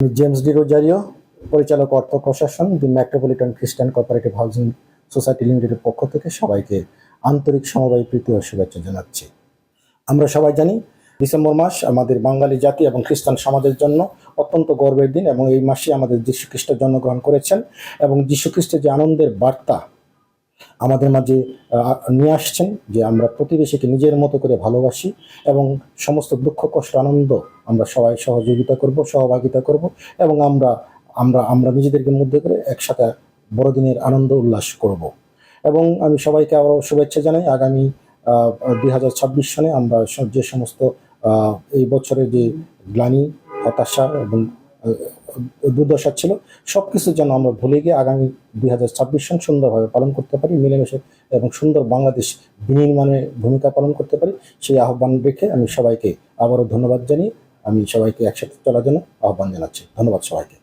James D Rosario, পরিচালক অর্থ প্রশাসন দি মেট্রোপলিটন খ্রিস্টান কোঅপারেটিভ হাউজিং সোসাইটি লিমিটেডের পক্ষ থেকে সবাইকে আন্তরিক সমবায় প্রীতি ও শুভেচ্ছা জানাচ্ছি। আমরা সবাই জানি, ডিসেম্বর মাস আমাদের বাঙালি জাতি এবং খ্রিস্টান সমাজের জন্য অত্যন্ত গর্বের দিন এবং এই মাসে আমাদের যীশু খ্রিস্ট জন্মগ্রহণ করেছেন এবং যীশু খ্রিস্টের যে আনন্দের বার্তা আমাদের মাঝে নিয়ে আসছেন যে আমরা প্রতিবেশীকে নিজের মতো করে ভালোবাসি এবং সমস্ত দুঃখ, কষ্ট, আনন্দ আমরা সবাই সহযোগিতা করব, সহভাগিতা করব এবং আমরা আমরা আমরা নিজেদেরকে মধ্যে করে একসাথে বড়দিনের আনন্দ উল্লাস করব। এবং আমি সবাইকে আরও শুভেচ্ছা জানাই। আগামী দুই হাজার ছাব্বিশ সনে আমরা যে সমস্ত এই বছরের যে গ্লানি, হতাশা এবং দুর্দশা ছিল। সব কিছু যেন আমরা ভুলে গিয়ে আগামী দুই হাজার ছাব্বিশ সন সুন্দরভাবে পালন করতে পারি, মিলেমিশে এবং সুন্দর বাংলাদেশ বিনির্মাণে ভূমিকা পালন করতে পারি। সেই আহ্বান রেখে আমি সবাইকে আবারও ধন্যবাদ জানিয়ে আমি সবাইকে একসাথে চলার জন্য আহ্বান জানাচ্ছি। ধন্যবাদ সবাইকে।